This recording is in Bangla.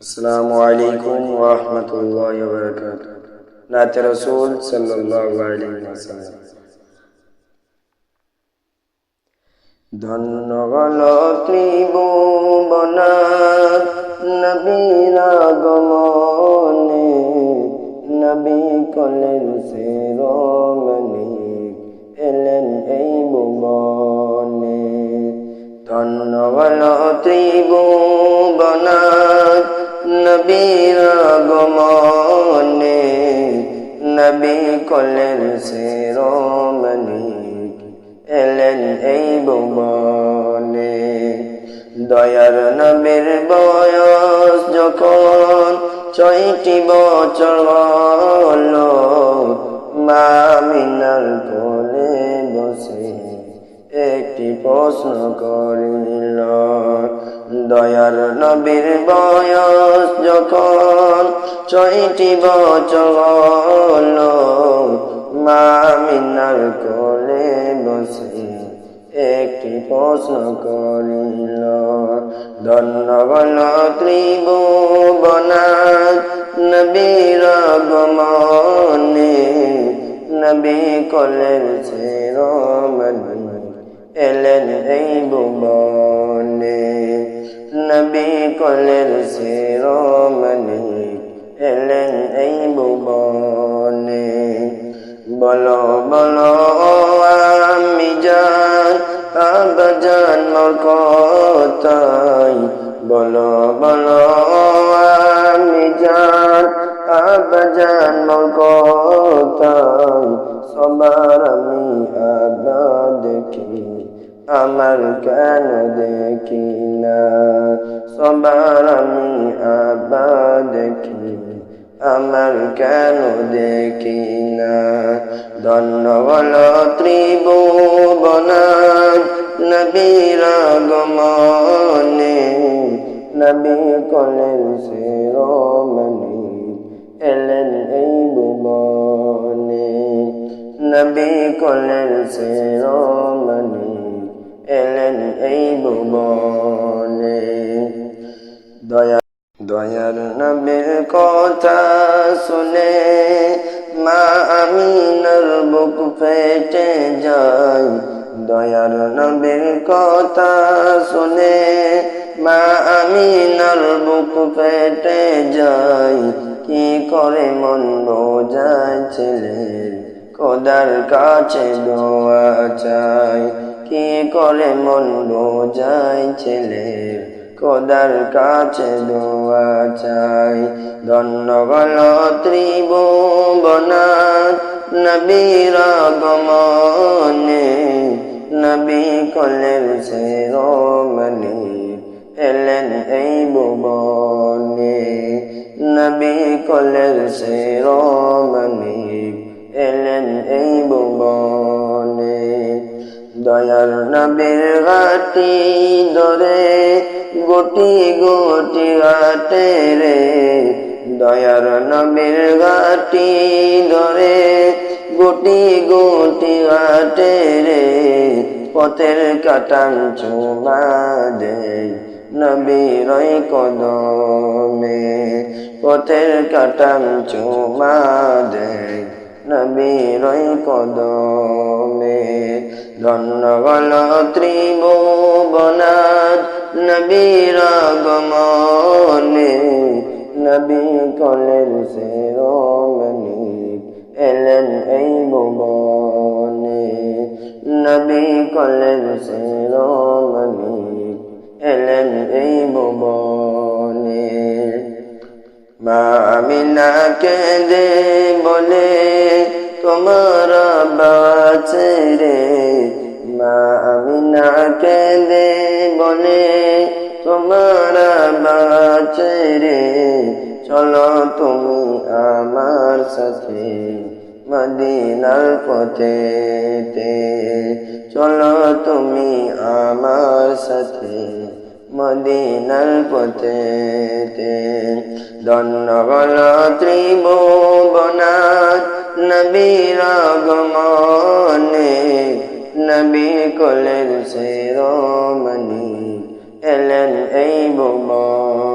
আসসালামু আলাইকুম ওয়া রাহমাতুল্লাহি ওয়া বারাকাতুহু নাতে রাসূল সাল্লাল্লাহু আলাইহি ওয়াসাল্লাম ধন্য গল ত্রিভুবনাথ নবীর আগমনে। নবী কলের শিরোমণি এলেন এই ভুবনে। ধন্য গল ত্রিভুবনাথ নবীর আগমনে, নবী কলের শিরোমণি এলেন এই ভুবনে দয়ার নবীর বয়স যখন ছয়টি বছর হলো, মা মিনার কোলে বসে একটি প্রশ্ন করিল দয়ার নবীর বয়স যখন ছয়টি বছর হলো মা মিনার কোলে বসে একটি প্রশ্ন করিল ধন্যবল ত্রিভুবনাথ নবীর গমনে নবী কলের এলেন এই ভুবনে নবী কলের শিরোমণি এলেন এই ভুবনে বলো বলো আমি জান আবাজান মোর কথাই বলো বলো আমি আবাজান মোর কথাই সবার আমি আবা দেখি। আমার কেন দেখি না সবার আমি আবা দেখি আমার কেন দেখি না ধন্যবল ত্রিভুবনাথ নবীর গমনে নবী কলের শিরোমণি এলেন এই ভুবনে নবী কলের শিরোমণি দয়া দয়ার নবীর কথা শুনে মা আমিনার বুক ফেটে যায়। দয়ার নবীর কথা শুনে মা আমিনার বুক ফেটে যায়। কি করে মন বোঝায় ছেলে কোদার কাছে দোয়া চাই। কি করে মন বোঝায় কোদার কাছে দোয়া চাই। ধন্যবল ত্রিভুবনাথ, নবীর গমনে নবী কলের শিরোমণি এলেন এই ভুবনে। নবী কলের শিরোমণি এলেন এই ভুবনে। দয়ার নবীর ঘাটি ধরে গোটি গোটি ঘাটে রে। দয়ার নবীর ঘাটি ধরে গোটি গোটি ঘাটে রে। পথের কাটান চুমা দেয় নবীর কদমে। পথের কাটান চুমা দেয় নবীর কদমে ধন্যবল ত্রিভুবনাথ নবীর গমনে নবী কলের শিরোমণি এলেন এই ভুবনে। নবী কলের শিরোমণি এলেন এই ভুবনে। মা আমিনা কেঁদে বলে, তোমার বাছে রে। মা আমিনা কেঁদে বলে, তোমার বাছে রে। চলো তুমি আমার সাথে মদিনার পথে চলো তুমি আমার সাথে মদিনার পথে ধন্যবল ত্রিভুবনাথ নবীর গমনে নবী কলের শিরোমণি এলেন এই ভুবন